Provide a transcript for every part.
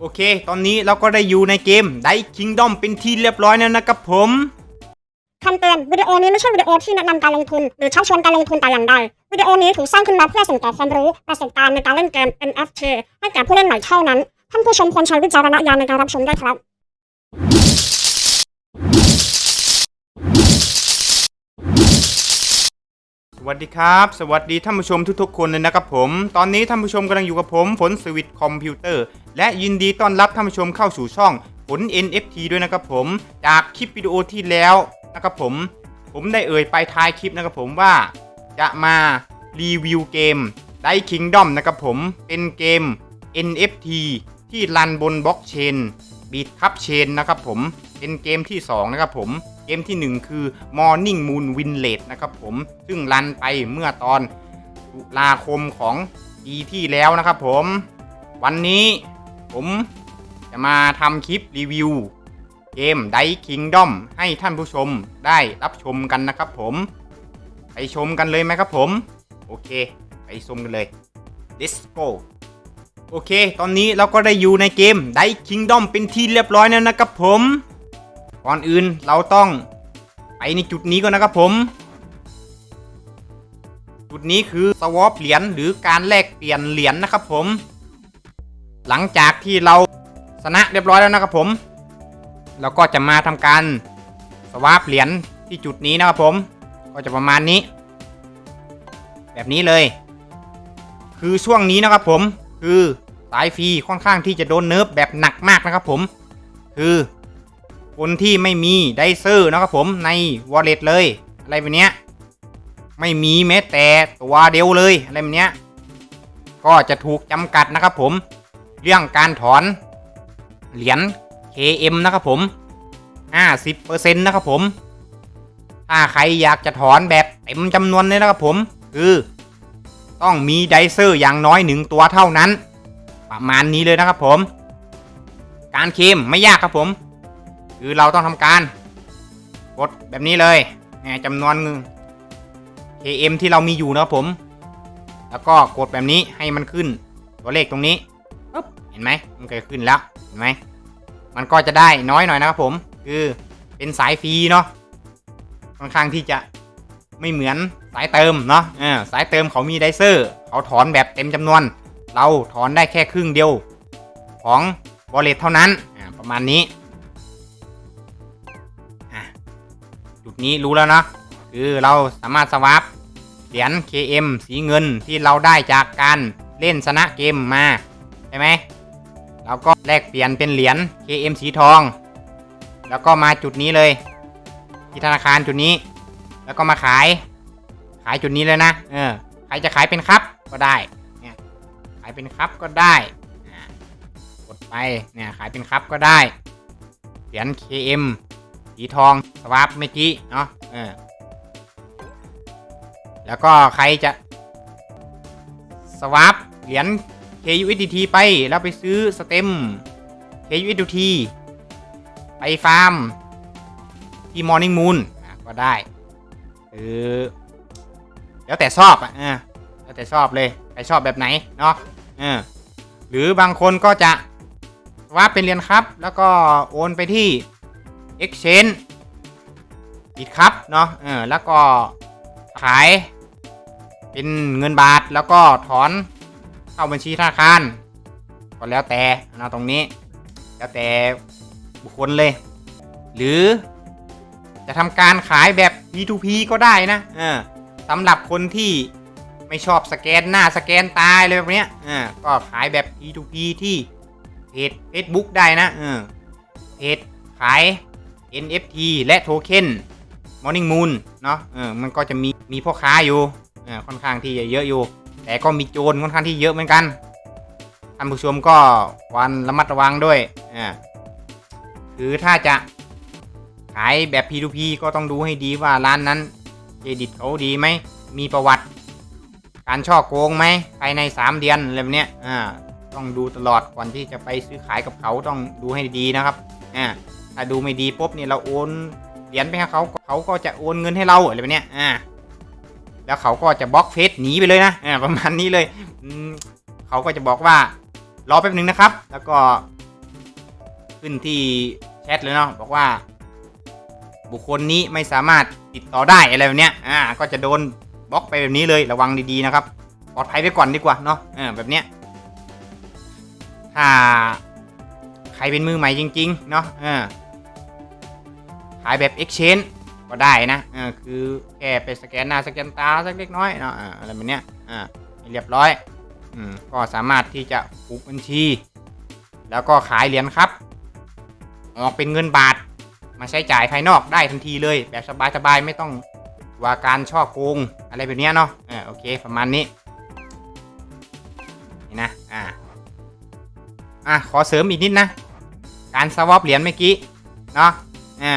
โอเค ตอนนี้เราก็ได้อยู่ในเกมไดคิงดอมเป็นที่เรียบร้อยแล้วนะครับผมคำเตือนวิดีโอนี้ไม่ใช่วิดีโอที่แนะนำการลงทุน หรือชักชวนการลงทุนแต่อย่างใดวิดีโอนี้ถูกสร้างขึ้นมาเพื่อส่งต่อความรู้ประสบการณ์ในการเล่นเกม NFT ให้แก่ผู้เล่นใหม่เท่านั้น ท่านผู้ชมควรใช้วิจารณญาณในการรับชมด้วยครับ สวัสดีครับ สวัสดีท่านผู้ชมทุกๆคนเลยนะครับผม ตอนนี้ท่านผู้ชมกำลังอยู่กับผมฝนสวิตคอมพิวเตอร์ และยินดีต้อนรับท่านผู้ชมเข้าสู่ช่องผล NFT ด้วยนะครับผม จากคลิปวิดีโอที่แล้วนะครับผม ผมได้เอ่ยไปท้ายคลิปนะครับผมว่า จะมารีวิวเกม d i Kingdom นะครับผมเป็นเกม NFT ที่รันบนบล็อกเชนบีทคับเชนนะครับผมเป็นเกมที่ 2 นะครับผม เกมทีหนึ่1 คือ Morning Moon Winlet นะครับผม ซึ่งรันไปเมื่อตอนตุลาคมของปีที่แล้วนะครับผม วันนี้ผมจะมาทำคลิปรีวิว เกม d i Kingdom ให้ท่านผู้ชมได้รับชมกันนะครับผม ไปชมกันเลยไหมครับผม โอเค ไปชมกันเลย let's go โอเค ตอนนี้เราก็ได้อยู่ในเกม d i Kingdom เป็นที่เรียบร้อยแล้วนะครับผม ก่อนอื่นเราต้องไปในจุดนี้ก่อนนะครับผม จุดนี้คือสวอปเหรียญหรือการแลกเปลี่ยนเหรียญนะครับผม หลังจากที่เราชนะเรียบร้อยแล้วนะครับผม เราก็จะมาทำการสวาปเหรียญที่จุดนี้นะครับผม ก็จะประมาณนี้ แบบนี้เลย คือช่วงนี้นะครับผมคือสายฟรีค่อนข้างที่จะโดนเนิร์ฟแบบหนักมากนะครับผม คือ คนที่ไม่มีไดเซอร์นะครับผมในวอลเล็ตเลย อะไรแบบเนี้ยไม่มีแม้แต่ตัวเดียวเลยอะไรแบบเนี้ยก็จะถูกจำกัดนะครับผม เรื่องการถอนเหรียญ KM นะครับผม 50%นะครับผม ถ้าใครอยากจะถอนแบบเต็มจำนวนเลยนะครับผม คือต้องมีไดเซอร์อย่างน้อยหนึ่งตัวเท่านั้น ประมาณนี้เลยนะครับผม การเคมไม่ยากครับผม คือเราต้องทำการกดแบบนี้เลยเนี่ยจำนวน KM ที่เรามีอยู่นะครับผม แล้วก็กดแบบนี้ให้มันขึ้น ตัวเลขตรงนี้ปึ๊บเห็นไหมมันเกิดขึ้นแล้วเห็นไหมมันก็จะได้น้อยหน่อยนะครับผม คือเป็นสายฟรีเนาะค่อนข้างที่จะไม่เหมือนสายเติมเนาะเออสายเติมเขามีไดเซอร์เขาถอนแบบเต็มจำนวน เราถอนได้แค่ครึ่งเดียว ของบอลเลตเท่านั้นอ่าประมาณนี้ จุดนี้รู้แล้วเนาะคือเราสามารถสวาปเหรียญ KM สีเงินที่เราได้จากการเล่นชนะเกมมา ใช่ไหมเราก็แลกเปลี่ยนเป็นเหรียญ KM สีทอง แล้วก็มาจุดนี้เลย ที่ธนาคารจุดนี้ แล้วก็มาขาย ขายจุดนี้เลยนะเออใครจะขายเป็นครับก็ได้เนี่ยขายเป็นครับก็ได้กดไปเนี่ยขายเป็นครับก็ได้เหรียญ KM สีทองสวาปเมื่อกี้เนาะเออแล้วก็ใครจะสวาปเหรียญ KUSDT ไปแล้วไปซื้อสเต็ม KUSDT ไปฟาร์ม ที่ Morning Moon ก็ได้หรือแล้วแต่ชอบอะแล้วแต่ชอบเลย ใครชอบแบบไหน เนาะเออหรือบางคนก็จะว่าเป็นเหรียญครับ แล้วก็โอนไปที่ Exchange บิดครับเนาะเออแล้วก็ขายเป็นเงินบาทแล้วก็ถอนเข้าบัญชีธนาคารก็แล้วแต่นะตรงนี้ แล้วแต่บุคคลเลย หรือจะทำการขายแบบ P2P ก็ได้นะเออสำหรับคนที่ไม่ชอบสแกนหน้าสแกนตายเลยแบบเนี้ยเออก็ขายแบบ P2P ที่เพจ Facebook ได้นะเออเพจขาย NFT และโทเค็น Morning Moon เนาะเออมันก็จะมีมีพ่อค้าอยู่เออค่อนข้างที่จะเยอะอยู่ แต่ก็มีโจรค่อนข้างที่เยอะเหมือนกันท่านผู้ชมก็วันระมัดระวังด้วยอ่าคือถ้าจะขายแบบ P2P ก็ต้องดูให้ดีว่าร้านนั้นเครดิตเขาดีไหม มีประวัติ การช่อโกงไหมภายใน 3 เดือนอะไรแบบเนี้ยอ่าต้องดูตลอดก่อนที่จะไปซื้อขายกับเขาต้องดูให้ดีนะครับอ่า ถ้าดูไม่ดีปุ๊บเนี่ยเราโอนเหรียญไปให้เขาเขาก็จะโอนเงินให้เราอะไรแบบเนี้ยอ่าแล้วเขาก็จะบล็อกเฟซหนีไปเลยนะอ่าประมาณนี้เลยเขาก็จะบอกว่ารอแป๊บหนึ่งนะครับ แล้วก็ ขึ้นที่แชทเลยเนาะบอกว่า บุคคลนี้ไม่สามารถติดต่อได้อะไรแบบเนี้ยอ่าก็จะโดนบล็อกไปแบบนี้เลยระวังดีๆนะครับปลอดภัยไว้ก่อนดีกว่าเนาะเออแบบเนี้ยถ้าใครเป็นมือใหม่จริง ๆ เนาะเออ ขายแบบ exchange ก็ได้นะเออคือแค่ไปสแกนหน้าสแกนตาสักเล็กน้อยเนาะอ่าอะไรแบบเนี้ยอ่าเรียบร้อยอืมก็สามารถที่จะผูกบัญชี แล้วก็ขายเหรียญครับ ออกเป็นเงินบาท มาใช้จ่ายภายนอกได้ทันทีเลย แบบสบายๆไม่ต้องว่าการช่อโกงอะไรแบบเนี้ยเนาะเออโอเคประมาณนี้นี่นะอ่าอะขอเสริมอีกนิดนะ การสวอปเหรียญเมื่อกี้เนาะอ่า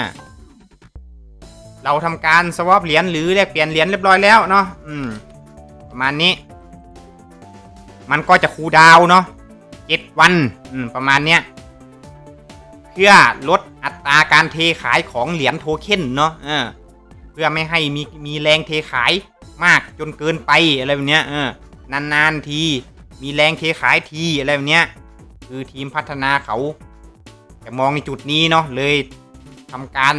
เราทำการสวอปเหรียญหรือแลกเปลี่ยนเหรียญเรียบร้อยแล้วเนาะอืมประมาณนี้ มันก็จะคูดาวเนาะเจ็ดวันอืมประมาณเนี้ยเพื่อลดอัตราการเทขายของเหรียญโทเค็นเนาะเออเพื่อไม่ให้มีมีแรงเทขายมากจนเกินไปอะไรแบบเนี้ยเออนานๆทีมีแรงเทขายทีอะไรแบบเนี้ยคือทีมพัฒนาเขาจะมองในจุดนี้เนาะเลยทำการ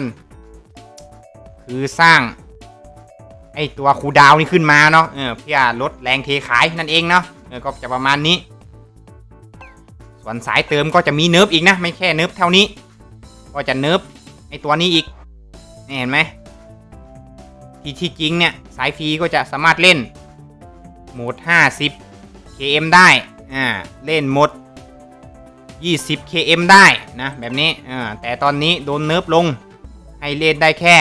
คือสร้าง ไอตัวคูลดาวน์นี่ขึ้นมาเนาะเออเพื่อลดแรงเทขายนั่นเองเนาะเออก็จะประมาณนี้ ส่วนสายเติมก็จะมีเนิร์ฟอีกนะ ไม่แค่เนิร์ฟเท่านี้ ก็จะเนิร์ฟไอตัวนี้อีกนี่เห็นไหมที่ที่จริงเนี่ย สายฟรีก็จะสามารถเล่นโหมด 50 km ได้อ่าเล่นโหมด 20 km ได้นะแบบนี้อ่าแต่ตอนนี้โดนเนิร์ฟลงให้เล่นได้แค่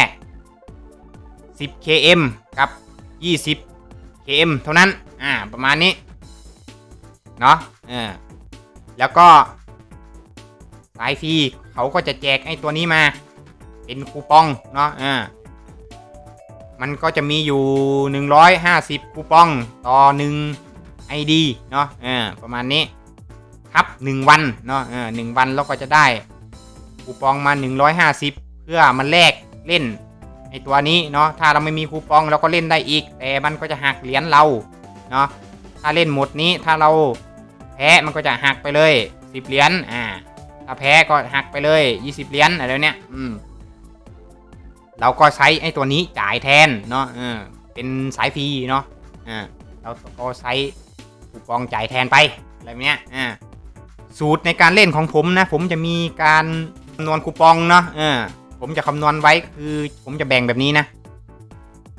10 km กับ 20 km เท่านั้น อ่า ประมาณนี้ เนาะเออแล้วก็สายฟรีเขาก็จะแจกไอ้ตัวนี้มา เป็นคูปอง เนาะอ่ามันก็จะมีอยู่ 150 คูปองต่อ 1 ID เนาะอ่าประมาณนี้ครับ 1 วัน เนาะอ่าหนึ่งวันเราก็จะได้คูปองมา 150 เพื่อมันแลกเล่น ไอตัวนี้เนาะถ้าเราไม่มีคูปองเราก็เล่นได้อีก แต่มันก็จะหักเหรียญเราเนาะถ้าเล่นหมดนี้ถ้าเราแพ้มันก็จะหักไปเลยสิบเหรียญอ่าถ้าแพ้ก็หักไปเลยยี่สิบเหรียญอะไรเนี้ยอืมเราก็ใช้ไอ้ตัวนี้จ่ายแทนเนาะเออเป็นสายฟรีเนาะอ่าเราก็ใช้คูปองจ่ายแทนไปอะไรเนี้ยอ่าสูตรในการเล่นของผมนะ ผมจะมีการคำนวณคูปองเนาะเออ ผมจะคำนวณไว้คือผมจะแบ่งแบบนี้นะ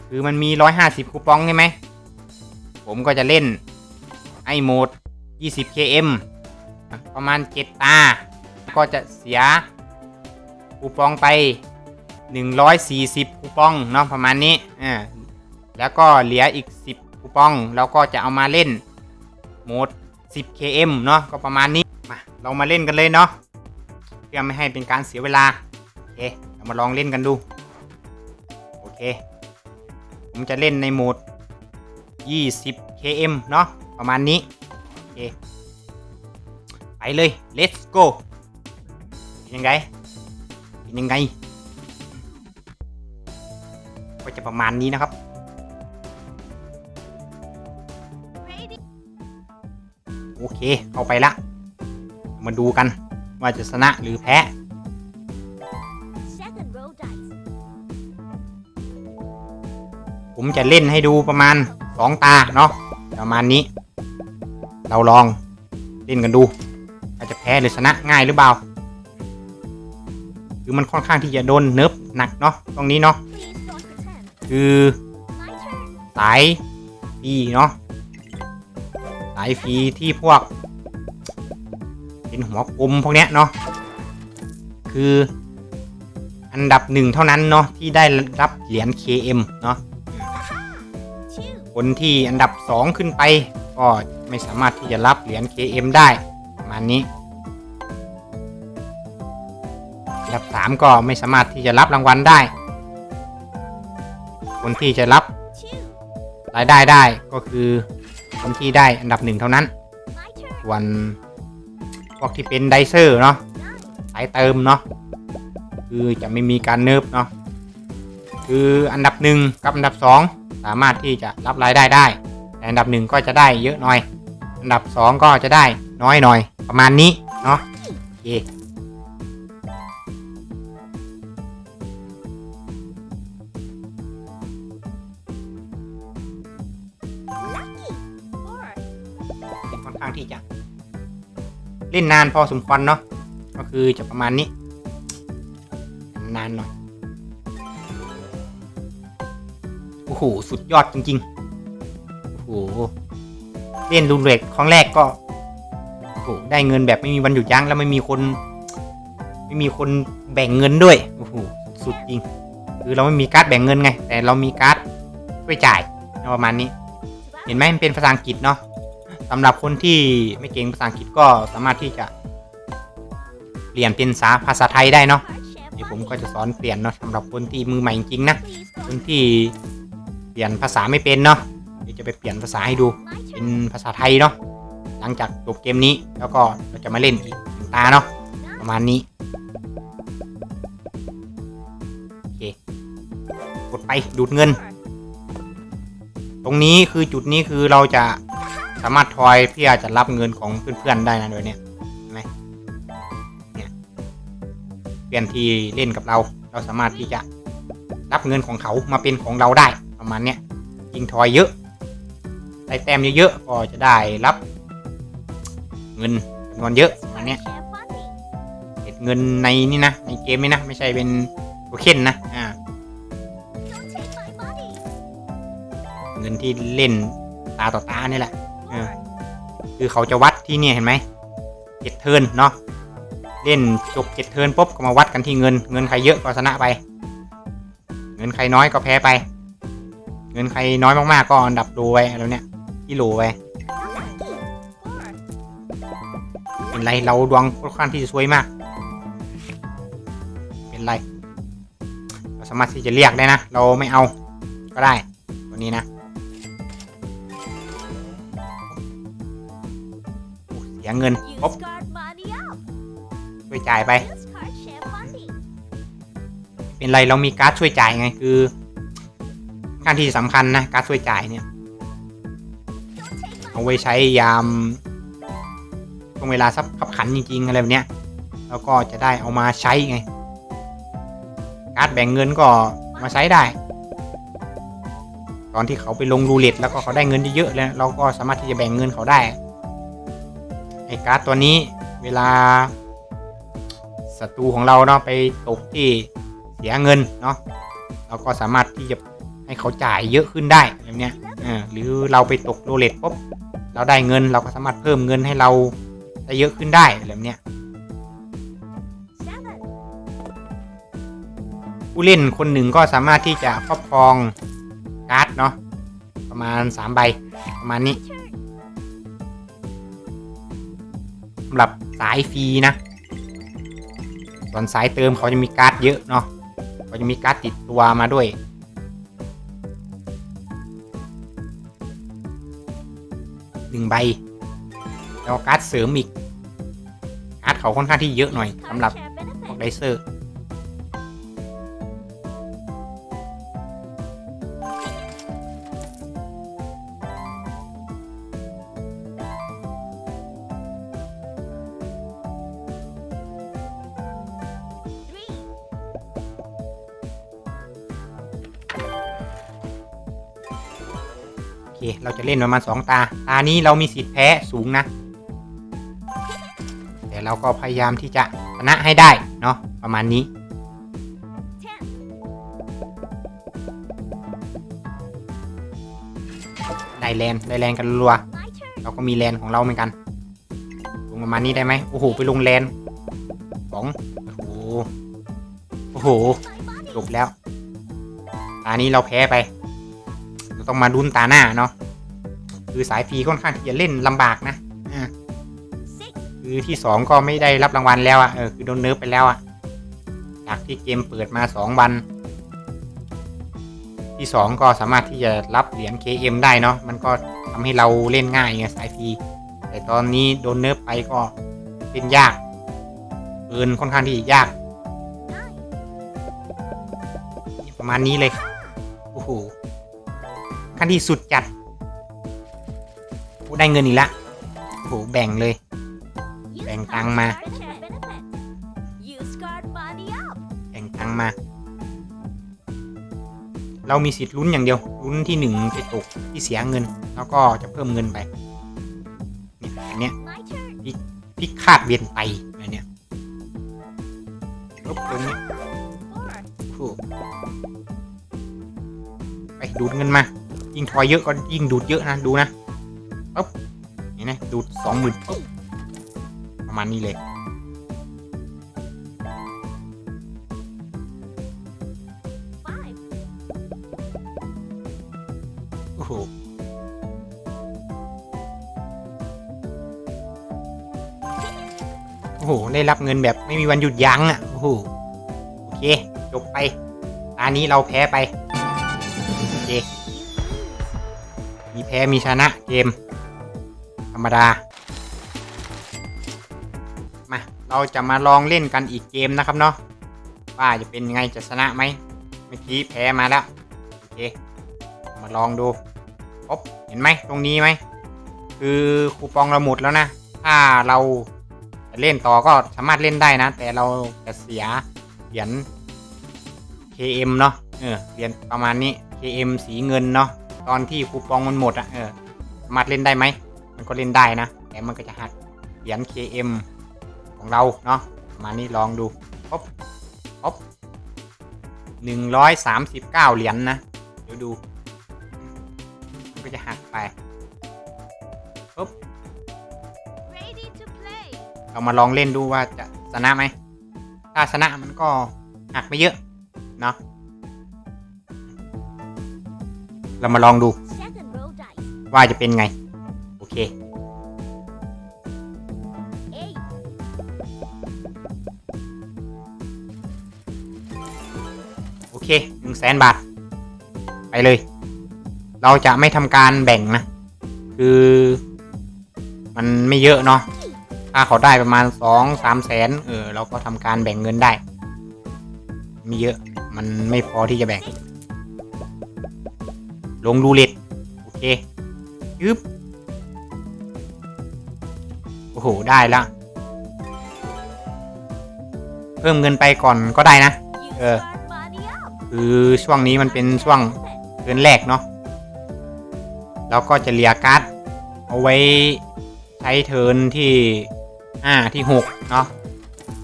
คือมันมีร้อยห้าสิบคูปองใช่ไหม ผมก็จะเล่นไอโหมด 20 km ประมาณ 7 ตา ก็จะเสียคูปองไป 140 คูปองเนาะประมาณนี้อ่าแล้วก็เหลืออีก 10 คูปองเราก็จะเอามาเล่นโหมด 10 km เนาะก็ประมาณนี้มาเรามาเล่นกันเลยเนาะเพื่อไม่ให้เป็นการเสียเวลาโอเค เรามาลองเล่นกันดู โอเค ผมจะเล่นในโหมด 20 km เนาะประมาณนี้ โอเค ไปเลย let's go เป็นยังไงเป็นยังไง ก็จะประมาณนี้นะครับโอเคเข้าไปละ มาดูกันว่าจะชนะหรือแพ้ ผมจะเล่นให้ดูประมาณสองตาเนาะประมาณนี้ เราลองเล่นกันดูว่าจจะแพ้หรือชนะง่ายหรือเปล่าคือมันค่อนข้างที่จะโดนเนิร์ฟหนักเนาะตรงนี้เนาะคือสายฟีเนาะสายฟีที่พวก เป็นหัวกลมพวกเนี้ยเนาะคืออันดับหนึ่งเท่านั้นเนาะที่ได้รับเหรียญ KM เนาะ คนที่อันดับ 2 ขึ้นไป ก็ไม่สามารถที่จะรับเหรียญ KM ได้ประมาณนี้อันดับ 3 ก็ไม่สามารถที่จะรับรางวัลได้ คนที่จะรับรายได้ได้ก็คือคนที่ได้อันดับหนึ่งเท่านั้น ส่วนพวกที่เป็นไดเซอร์เนาะสายเติมเนาะคือจะไม่มีการเนิร์ฟเนาะคืออันดับหนึ่งกับอันดับสอง สามารถที่จะรับรายได้ได้แต่อันดับหนึ่งก็จะได้เยอะหน่อย อันดับสองก็จะได้น้อยหน่อย ประมาณนี้เนาะโอเคค่อนข้างที่จะ เล่นนานพอสมควรเนาะก็คือจะประมาณนี้ นานหน่อย อ้โห สุดยอดจริงๆ โอ้โห เล่นรูนเรกครั้งแรกก็โอ้โหได้เงินแบบไม่มีวันหยุดยั้งแล้วไม่มีคน ไม่มีคนแบ่งเงินด้วย โอ้โห สุดจริง คือเราไม่มีการ์ดแบ่งเงินไง แต่เรามีการ์ดช่วยจ่ายประมาณนี้ เห็นไหมมันเป็นภาษาอังกฤษเนาะสำหรับคนที่ไม่เก่งภาษาอังกฤษก็สามารถที่จะเปลี่ยนเป็นภาษาภาษาไทยได้เนาะเดี๋ยวผมก็จะสอนเปลี่ยนเนาะสำหรับคนที่มือใหม่จริงๆนะคนที่ เปลี่ยนภาษาไม่เป็นเนาะเดี๋ยวจะไปเปลี่ยนภาษาให้ดู เป็นภาษาไทยเนาะหลังจากจบเกมนี้แล้วก็เราจะมาเล่นอีกหนึ่งตาเนาะประมาณนี้โอเคกดไปดูดเงิน ตรงนี้คือจุดนี้คือเราจะสามารถทอยเพื่อจะรับเงินของเพื่อนๆได้นะโดยเนี้ยเห็นไหมเนี่ยเพื่อนที่เล่นกับเรา เราสามารถที่จะรับเงินของเขามาเป็นของเราได้ มาณเนี้ยยิงทอยเยอะได้แต้มเยอะๆก็จะได้รับ เงินจำนวนเยอะประมาณเนี้ยเก็บเงินในนี่นะในเกมนี่นะไม่ใช่เป็นโทเค็นนะอ่าเงินที่เล่นตาต่อตานี่แหละเออคือเขาจะวัดที่เนี่ยเห็นไหมเจ็ดเทินเนาะเล่นจบเจ็ดเทินปุ๊บก็มาวัดกันที่เงิน เงินใครเยอะก็ชนะไป เงินใครน้อยก็แพ้ไป เงินใครน้อยมากๆก็อันดับโลไว้แล้วเนี่ยที่โลไว้เป็นไรเราดวงค่อนข้างที่จะซวยมาก เป็นไร เราสามารถที่จะเรียกได้นะ เราไม่เอาก็ได้ ตัวนี้นะโอ้เสียเงินปุ๊บช่วยจ่ายไป เป็นไรเรามีการ์ดช่วยจ่ายไงคือ การที่สำคัญนะการช่วยจ่ายเนี่ย เอาไว้ใช้ยามช่วงเวลาซับขับขันจริงๆอะไรแบบเนี้ยแล้วก็จะได้เอามาใช้ไง การ์ดแบ่งเงินก็มาใช้ได้ ตอนที่เขาไปลงรูเล็ตแล้วก็เขาได้เงินเยอะๆแล้วเราก็สามารถที่จะแบ่งเงินเขาได้ไอ้การ์ดตัวนี้เวลาศัตรูของเราเนาะไปตกที่เสียเงินเนาะเราก็สามารถที่จะ ให้เขาจ่ายเยอะขึ้นได้แบบเนี้ยเออหรือเราไปตกโรเล็ตปุ๊บเราได้เงินเราก็สามารถเพิ่มเงินให้เราได้เยอะขึ้นได้แบบเนี้ยผู้เล่นคนหนึ่งก็สามารถที่จะครอบครองการ์ดเนาะประมาณ 3 ใบประมาณนี้สำหรับสายฟรีนะส่วนสายเติมเขาจะมีการ์ดเยอะเนาะเขาจะมีการ์ดติดตัวมาด้วย หนึ่งใบ แล้วก็การ์ดเสริมอีกการ์ดเขาค่อนข้างที่เยอะหน่อยสำหรับพวกไดเซอร์ เคเราจะเล่นประมาณสองตา ตานี้เรามีสิทธิ์แพ้สูงนะ แต่เราก็พยายามที่จะชนะให้ได้เนาะประมาณนี้ได้แลนได้แลนกันรัว เราก็มีแลนของเราเหมือนกัน ลงประมาณนี้ได้ไหมโอ้โห ไปลงแลนสองโอ้โห โอ้โห จบแล้วตานี้เราแพ้ไป ต้องมาดุนตาหน้าเนาะคือสายฟรีค่อนข้างที่จะเล่นลำบากนะอคือที่สองก็ไม่ได้รับรางวัลแล้วอะ่ะเออคือโดนเนิร์ฟไปแล้วอะ่ะจากที่เกมเปิดมาสองวัน ที่สองก็สามารถที่จะรับเหรียญ KM ได้เนาะมันก็ทำให้เราเล่นง่ายไงสายฟรีแต่ตอนนี้โดนเนิร์ฟไปก็เล่นยากเกินค่อนข้างที่ยากประมาณนี้เลย โอ้โห ขั้นที่สุดจัดกูได้เงินอีกละโอ้โหแบ่งเลย แบ่งตังมา แบ่งตังมา เรามีสิทธิ์ลุ้นอย่างเดียว ลุ้นที่หนึ่งไปตกที่เสียเงิน แล้วก็จะเพิ่มเงินไปเนี่ยอันเนี้ยพิฆาตเวียนไตอะไรเนี่ยปุ๊บตรงนี้ไปดูดเงินมา ยิ่งทอยเยอะก็ยิ่งดูดเยอะนะดูนะปุ๊บนี่นะดูดสองหมื่นปุ๊บประมาณนี้เลย Five. โอ้โหโอ้โห ได้รับเงินแบบไม่มีวันหยุดยั้งอะ โอ้โห โอเค จบไปตานี้เราแพ้ไป พ้มีชนะเกม ธรรมดา มา เราจะมาลองเล่นกันอีกเกมนะครับเนาะว่าจะเป็นยังไงจะชนะไหมเมื่อกี้แพ้มาแล้ว โอเค มาลองดูพบเห็นไหมตรงนี้ไหม คือคูปองเราหมดแล้วนะ ถ้าเราจะเล่นต่อก็สามารถเล่นได้นะ แต่เราจะเสียเหรียญ KM เนาะเออเหรียญประมาณนี้ KM สีเงินเนาะ ตอนที่คูปองมันหมดอะเออสามารถเล่นได้ไหม มันก็เล่นได้นะ แต่มันก็จะหักเหรียญ KM ของเราเนาะประมาณนี้ลองดูป๊บป๊บหนึ่งร้อยสามสิบเก้าเหรียญนะเดี๋ยวดู มันก็จะหักไป Ready to play. เรามาลองเล่นดูว่าจะชนะไหม ถ้าชนะมันก็หักไม่เยอะ เนาะ เรามาลองดู ว่าจะเป็นไง โอเค โอเคหนึ่งแสนบาท ไปเลย เราจะไม่ทำการแบ่งนะ คือ มันไม่เยอะเนาะถ้าเขาได้ประมาณสองสามแสนเออ เราก็ทำการแบ่งเงินได้ ไม่เยอะ มันไม่พอที่จะแบ่ง ลงรูเล็ตโอเคยึบโอ้โห ได้ละ เพิ่มเงินไปก่อนก็ได้นะ You Uh. start money up. คือช่วงนี้มันเป็นช่วงเดือนแรกเนาะเราก็จะเลียการ์ดเอาไว้ใช้เทินที่ห้าที่หกเนาะ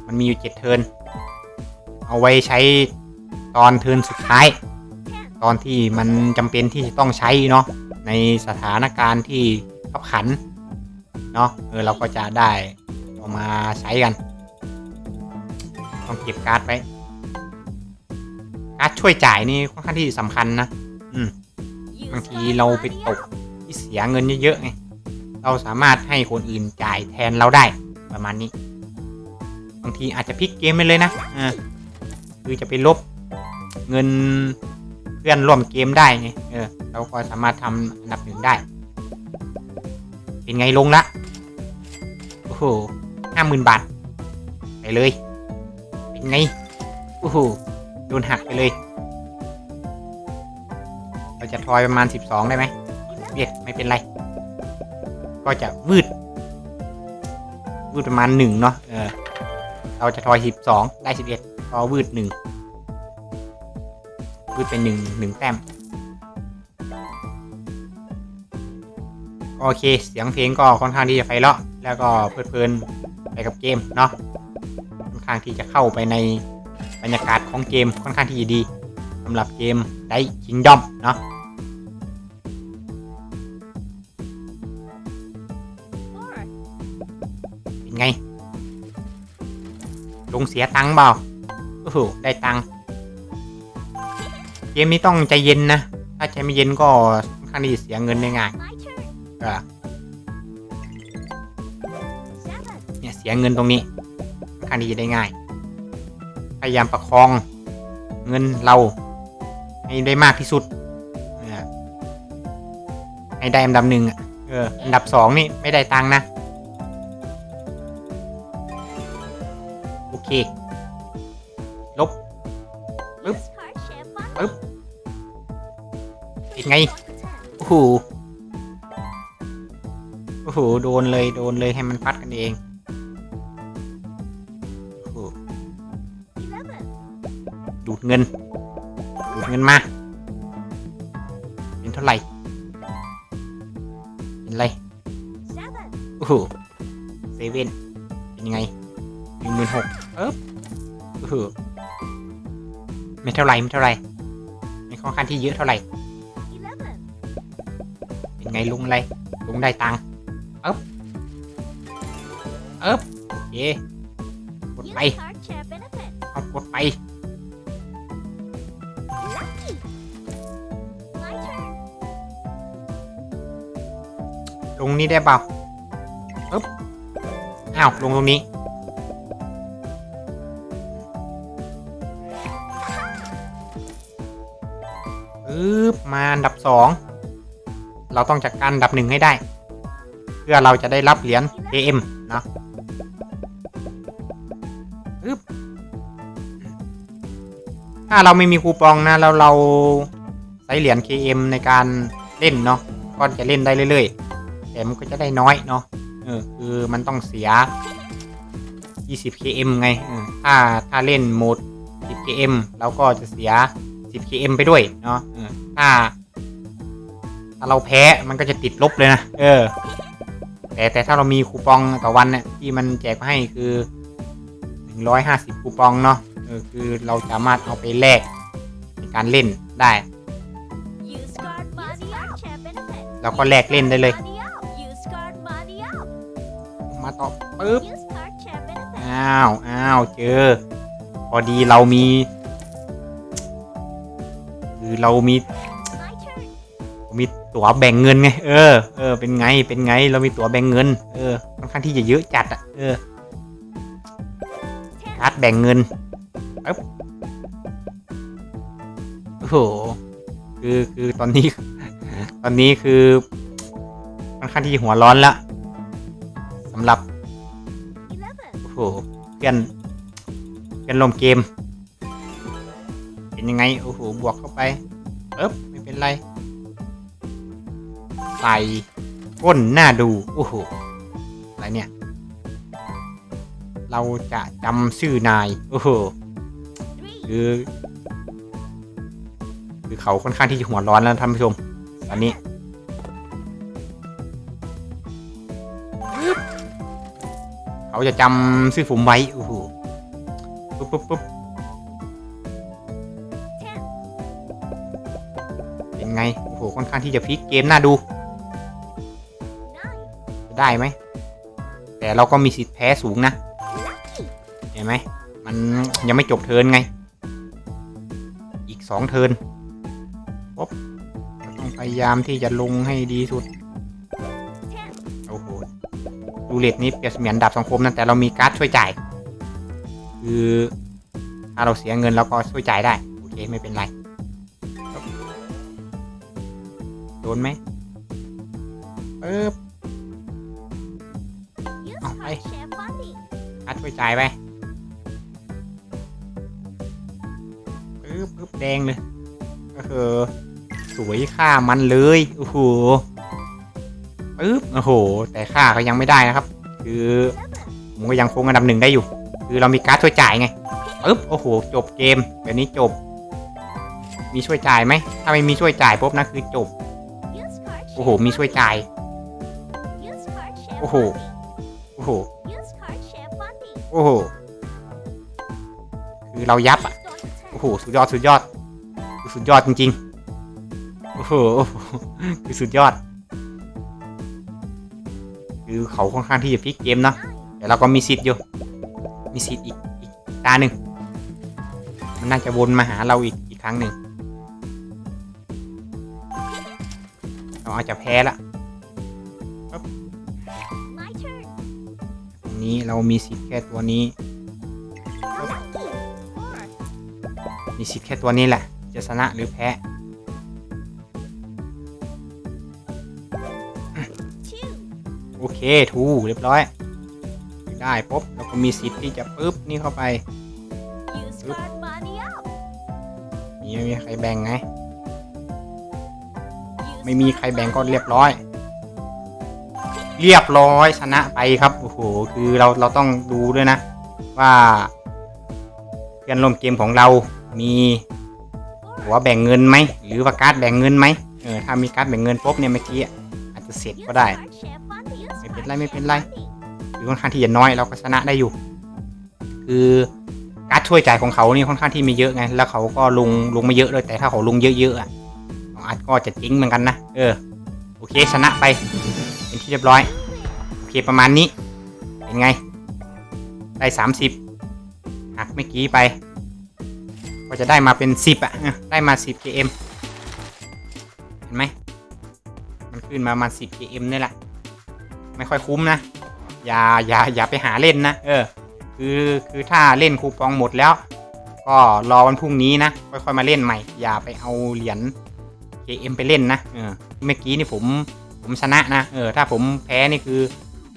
มันมีอยู่เจ็ดเทิน เอาไว้ใช้ตอนเทินสุดท้าย ตอนที่มันจำเป็นที่จะต้องใช้เนาะในสถานการณ์ที่ขับขันเนาะเออเราก็จะได้เอามาใช้กัน ต้องเก็บการ์ดไว้การ์ดช่วยจ่ายนี่ค่อนข้างที่สำคัญนะอืมบางทีเราไปตกที่เสียเงินเยอะๆไงเราสามารถให้คนอื่นจ่ายแทนเราได้ประมาณนี้บางทีอาจจะพลิกเกมไปเลยนะอ่าคือจะไปลบเงิน พื่อนร่วมเกมได้ไงเออเราก็สามารถทำอันดับหนึ่งได้ เป็นไงลงละโอ้โหห้าหมื่นบาท ไปเลย เป็นไงโอ้โหโดนหักไปเลย เราจะทอยประมาณ12ได้ไหมเอ็ดไม่เป็นไร ก็จะวืดวืดประมาณ1เนาะเออเราจะทอย12ได้11ก็วืด1 วืดเป็น1 1แต้ม โอเค เสียงเพลงก็ค่อนข้างที่จะไฟเลาะ แล้วก็เพลิดเพลินไปกับเกมเนาะ ค่อนข้างที่จะเข้าไปในบรรยากาศของเกมค่อนข้างที่จะดีสำหรับเกมไดคิงดอมเนาะเป็นไง ลงเสียตังค์เปล่าโอ้โหได้ตังค์ เกมนี้ต้องใจเย็นนะ ถ้าใจไม่เย็นก็ค่อนข้างที่จะเสียเงินได้ง่ายเออเนี่ยเสียเงินตรงนี้ค่อนข้างที่จะได้ง่าย พยายามประคองเงินเรา ให้ได้มากที่สุดเออให้ได้อันดับหนึ่งอะเออ อันดับสองนี่ไม่ได้ตังค์นะ โอเค share bundle. Oop. เป็นไง One to ten. โอ้โห โอ้โห โดนเลย โดนเลยให้มันฟัดกันเอง โอ้โห Eleven. ดูดเงิน ดูดเงินมา เป็นเท่าไหร่ เป็นไร Seven. โอ้โห เซเว่น เป็นยังไงหนึ่งหมื่นหกเอ๊บเออไม่เท่าไหรไม่เท่าไหรไม่ ค่อนข้างที่เยอะเท่าไหร่ เป็นไงลุงอะไร ลุงได้ตังค์เอ๊บเอ๊บโอเคกดไปเอากดไป Lucky. My turn. ลงนี้ได้เปล่าปึ๊บอ้าว ลงตรงนี้ ปึ๊บมาอันดับสองเราต้องจัดการอันดับหนึ่งให้ได้ เพื่อเราจะได้รับเหรียญ AM เนาะปึ๊บถ้าเราไม่มีคูปองนะแล้วเราใช้เหรียญ KM ในการเล่นเนาะก็จะเล่นได้เรื่อยๆแต่มันก็จะได้น้อยเนาะเออคือมันต้องเสีย 20 km ไงถ้าถ้าเล่นโหมด 10 km เราก็จะเสีย 10 km ไปด้วยเนาะเออถ้าถ้าเราแพ้มันก็จะติดลบเลยนะ เออ แต่แต่ถ้าเรามีคูปองต่อวันเนี่ยที่มันแจกมาให้คือ 150 คูปองเนาะเออคือเราสามารถเอาไปแลกในการเล่นได้ Use card money out. Share benefit. เราก็แลกเล่นได้เลย Money out. Use card money out. มาต่อปึ๊บ Use card share benefit. อ้าว อ้าว เจอ พอดีเรามี คือเรามีมีตั๋วแบ่งเงินไง เออ เออ เป็นไง เป็นไง เรามีตั๋วแบ่งเงิน เออ ค่อนข้างที่จะเยอะจัดอะ เออการ์ดแบ่งเงินปึ๊บโอ้โห คือ คือ ตอนนี้ ตอนนี้คือ ค่อนข้างที่หัวร้อนละสำหรับ โอ้โหเพื่อนเพื่อนลมเกม เป็นยังไง โอ้โห บวกเข้าไปเอ๊บไม่เป็นไรใส่ก้นหน้าดู โอ้โห อะไรเนี่ย เราจะจำชื่อนาย โอ้โห คือ คือเขาค่อนข้างที่จะหัวร้อนแล้วท่านผู้ชม ตอนนี้เขาจะจำชื่อผมไว้ โอ้โห ปุ๊บปุ๊บปุ๊บ ค่อนข้างที่จะพลิกเกมน่าดู ได้ไหม แต่เราก็มีสิทธิ์แพ้สูงนะ เห็นไหม มันยังไม่จบเทินไง อีกสองเทินปุ๊บต้องพยายามที่จะลงให้ดีสุด โอ้โหดูเลทนี้เปรียบเสมือนดาบสังคมนะแต่เรามีการ์ดช่วยจ่าย คือถ้าเราเสียเงินเราก็ช่วยจ่ายได้ โอเค ไม่เป็นไร โดนไหมปึ๊บ Use Oh, card hey. share funding. การ์ดช่วยจ่ายไปปึ๊บปึ๊บแดงเลยก็คือสวยค่ามันเลยโอ้โหปึ๊บโอ้โห แต่ค่าก็ยังไม่ได้นะครับ คือผมก็ยังคงอันดับหนึ่งได้อยู่ คือเรามีการ์ดช่วยจ่ายไงปึ๊บโอ้โห จบเกมแบบนี้จบ มีช่วยจ่ายไหมถ้าไม่มีช่วยจ่ายปุ๊บนะคือจบ Use card โอ้โห share มีช่วยจ่าย Use card share โอ้โห funding. โอ้โห Use card share funding. โอ้โห คือเรายับอะ Restore to ten. โอ้โห สุดยอด สุดยอดคือสุดยอดจริงๆ โอ้โห คือสุดยอด คือเขาค่อนข้างที่จะพลิกเกมเนาะ Nine. แต่เราก็มีสิทธิ์อยู่ มีสิทธิ์อีกอีกตาหนึ่ง มันน่าจะวนมาหาเราอีกอีกครั้งหนึ่ง เราอาจจะแพ้ละ My turn. ตรงนี้เรามีสิทธิ์แค่ตัวนี้ มีสิทธิ์แค่ตัวนี้แหละ จะชนะหรือแพ้โอเคทูเรียบร้อยได้ปุ๊บเราก็มีสิทธิ์ที่จะปุ๊บนี่เข้าไปมีไม่มีใครแบ่งไง ไม่มีใครแบ่งก็เรียบร้อย เรียบร้อยชนะไปครับโอ้โหคือเราเราต้องดูด้วยนะ ว่าเพื่อนร่วมเกมของเรามีหัวแบ่งเงินไหมหรือว่าการ์ดแบ่งเงินไหมเออถ้ามีการ์ดแบ่งเงินปุ๊บเนี่ยเมื่อกี้อาจจะเสร็จก็ได้ไม่เป็นไรไม่เป็นไร funding. คือค่อนข้างที่จะน้อยเราก็ชนะได้อยู่ คือการ์ดช่วยจ่ายของเขานี่ค่อนข้างที่มีเยอะไงแล้วเขาก็ลงลงไม่เยอะเลยแต่ถ้าเขาลงเยอะๆอะ อาร์ตก็จะจริงเหมือนกันนะ เออ โอเคชนะไป เป็นที่เรียบร้อย โอเคประมาณนี้ เป็นไง ได้สามสิบหักเมื่อกี้ไป ก็จะได้มาเป็นสิบอะ ได้มาสิบ km เห็นไหม มันขึ้นมาประมาณสิบ km นี่แหละ ไม่ค่อยคุ้มนะ อย่า อย่า อย่าไปหาเล่นนะ เออ คือ คือถ้าเล่นคูปองหมดแล้วก็รอวันพรุ่งนี้นะ ค่อยๆมาเล่นใหม่ อย่าไปเอาเหรียญ KM ไปเล่นนะเออเมื่อกี้นี่ผมผมชนะนะเออถ้าผมแพ้นี่คือ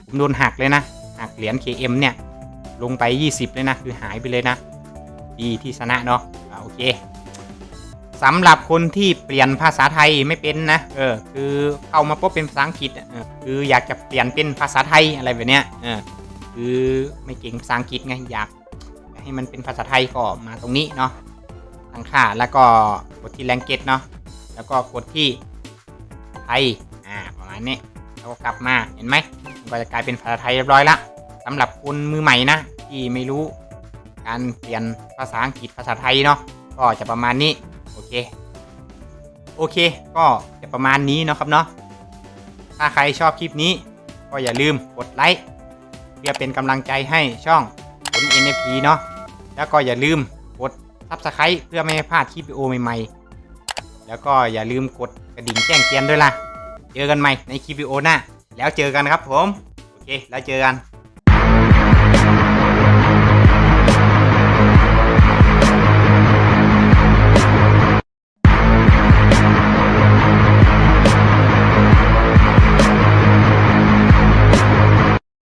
ผมโดนหักเลยนะหักเหรียญ KM เนี่ยลงไป 20 เลยนะ คือหายไปเลยนะดีที่ชนะเนาะโอเคสำหรับคนที่เปลี่ยนภาษาไทยไม่เป็นนะเออคือเข้ามาปุ๊บเป็นภาษาอังกฤษเออคืออยากจะเปลี่ยนเป็นภาษาไทยอะไรแบบเนี้ยเออคือไม่เก่งภาษาอังกฤษไงอยากให้มันเป็นภาษาไทยก็มาตรงนี้เนาะตั้งค่าแล้วก็กดที่แรงเกตเนาะ แล้วก็กดที่ไทยอ่าประมาณนี้แล้วก็กลับมาเห็นไหมมันก็จะกลายเป็นภาษาไทยเรียบร้อยละสำหรับคนมือใหม่นะที่ไม่รู้การเปลี่ยนภาษาอังกฤษภาษาไทยเนาะก็จะประมาณนี้โอเคโอเค ก็จะประมาณนี้เนาะครับเนาะถ้าใครชอบคลิปนี้ ก็อย่าลืมกดไลค์เพื่อเป็นกำลังใจให้ช่องผล NFT เนาะแล้วก็อย่าลืมกด Subscribe เพื่อไม่ให้พลาดคลิปวิดีโอใหม่ๆ แล้วก็อย่าลืมกดกระดิ่งแจ้งเตือนด้วยล่ะ เจอกันใหม่ในคลิปวิดีโอหน้า แล้วเจอกันครับผม โอเค แล้วเจอกัน